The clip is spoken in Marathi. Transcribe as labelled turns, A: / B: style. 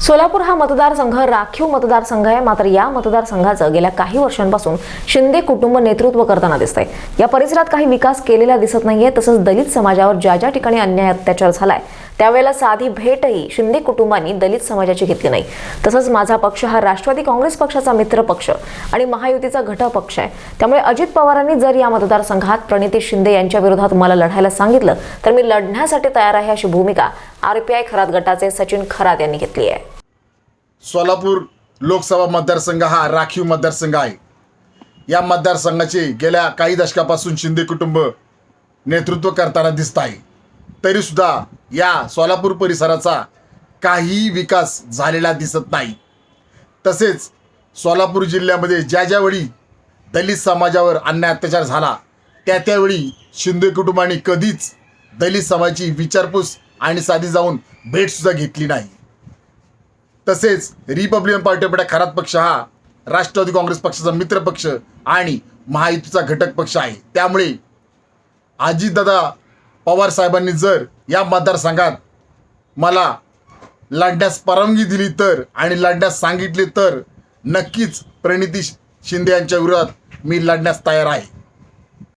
A: सोलापूर हा मतदारसंघ राखीव मतदारसंघ आहे. मात्र या मतदारसंघाचं गेल्या काही वर्षांपासून शिंदे कुटुंब नेतृत्व करताना दिसतंय. या परिसरात काही विकास केलेला दिसत नाहीये. तसंच दलित समाजावर ज्या ज्या ठिकाणी अन्याय अत्याचार झालाय त्यावेळेला साधी भेटही शिंदे कुटुंबांनी दलित समाजाची घेतली नाही. तसंच माझा पक्ष हा राष्ट्रवादी काँग्रेस पक्षाचा मित्र पक्ष आणि महायुतीचा घटक पक्ष आहे. त्यामुळे अजित पवारांनी जर या मतदारसंघात प्रणिती शिंदे यांच्या विरोधात मला लढायला सांगितलं तर मी लढण्यासाठी तयार आहे अशी भूमिका आरपीआय खरात गटाचे सचिन खरात यांनी घेतली आहे.
B: सोलापूर लोकसभा मतदारसंघ हा राखीव मतदारसंघ आहे. या मतदारसंघाचे गेल्या काही दशकापासून शिंदे कुटुंब नेतृत्व करताना दिसत आहे. तरीसुद्धा या सोलापूर परिसराचा काहीही विकास झालेला दिसत नाही. तसेच सोलापूर जिल्ह्यामध्ये ज्या ज्यावेळी दलित समाजावर अन्याय अत्याचार झाला त्या त्यावेळी शिंदे कुटुंबाने कधीच दलित समाजाची विचारपूस आणि साधी जाऊन भेटसुद्धा घेतली नाही. तसेच रिपब्लिकन पार्टी ऑफ खरात पक्ष हा राष्ट्रवादी काँग्रेस पक्षाचा मित्र पक्ष आणि महायुतीचा घटक पक्ष आहे. त्यामुळे अजितदादा पवार साहेबांनी जर या मतदारसंघात मला लढण्यास परवानगी दिली तर आणि लढण्यास सांगितले तर नक्कीच प्रणिती शिंदे यांच्या विरोधात मी लढण्यास तयार आहे.